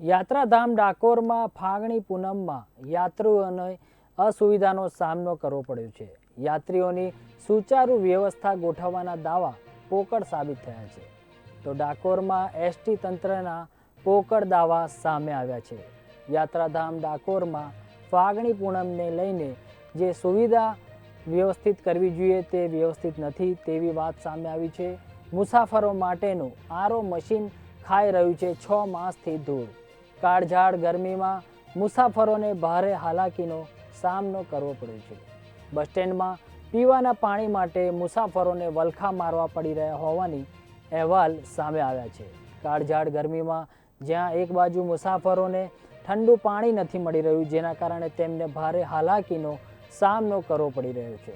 યાત્રાધામ ડાકોરમાં ફાગણી પૂનમમાં યાત્રીઓને અસુવિધાનો સામનો કરવો પડ્યો છે. યાત્રીઓની સુચારુ વ્યવસ્થા ગોઠવવાના દાવા પોકળ સાબિત થયા છે. તો ડાકોરમાં એસટી તંત્રના પોકળ દાવા સામે આવ્યા છે. યાત્રાધામ ડાકોરમાં ફાગણી પૂનમને લઈને જે સુવિધા વ્યવસ્થિત કરવી જોઈએ તે વ્યવસ્થિત નથી તેવી વાત સામે આવી છે. મુસાફરો માટેનું આરો મશીન ખાઈ રહ્યું છે છ માસથી ધૂળ. કાળઝાળ ગરમીમાં મુસાફરોને ભારે હાલાકીનો સામનો કરવો પડ્યો છે. બસ સ્ટેન્ડમાં પીવાના પાણી માટે મુસાફરોને વલખા મારવા પડી રહ્યા હોવાની અહેવાલ સામે આવ્યા છે. કાળઝાળ ગરમીમાં જ્યાં એક બાજુ મુસાફરોને ઠંડુ પાણી નથી મળી રહ્યું, જેના કારણે તેમને ભારે હાલાકીનો સામનો કરવો પડી રહ્યો છે.